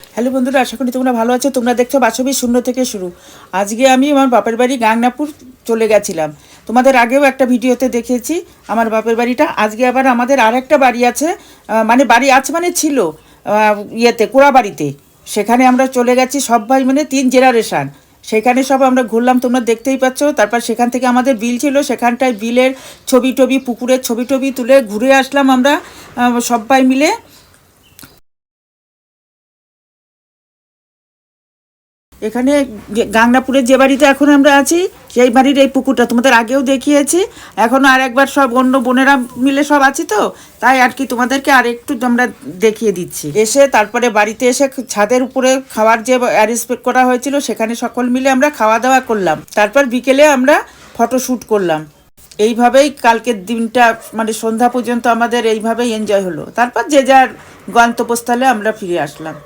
Hello বন্ধুরা, আশা করি তোমরা ভালো আছো। তোমরা দেখছ বাসবী শূন্য থেকে শুরু। আজকে আমি আমার বাপের বাড়ি গাংনাপুর চলে গেছিলাম। তোমাদের আগেও একটা ভিডিওতে দেখেছি আমার বাপের বাড়িটা। আজকে আবার আমাদের আর একটা বাড়ি আছে মানে বাড়ি আছে মানে ছিল ইয়েতে, কোড়াবাড়িতে। সেখানে আমরা চলে গেছি সব ভাই মানে তিন জেনারেশান। সেখানে সব আমরা ঘুরলাম, তোমরা দেখতেই পাচ্ছ। তারপর সেখান থেকে আমাদের বিল ছিল, সেখানটায় বিলের ছবি টবি পুকুরের ছবি টবি তুলে ঘুরে আসলাম আমরা সবাই মিলে। এখানে গাংনাপুরের যে বাড়িতে এখন আমরা আছি, সেই বাড়ির এই পুকুরটা তোমাদের আগেও দেখিয়েছি। এখনও আর একবার সব অন্য বোনেরা মিলে সব আছি তো, তাই আর কি তোমাদেরকে আর একটু আমরা দেখিয়ে দিচ্ছি। এসে তারপরে বাড়িতে এসে ছাদের উপরে খাওয়ার যে অ্যারেঞ্জমেন্ট করা হয়েছিল, সেখানে সকল মিলে আমরা খাওয়া দাওয়া করলাম। তারপর বিকেলে আমরা ফটো শ্যুট করলাম। এইভাবেই কালকের দিনটা মানে সন্ধ্যা পর্যন্ত আমাদের এইভাবেই এনজয় হলো। তারপর যে যার গন্তব্যস্থলে আমরা ফিরে আসলাম।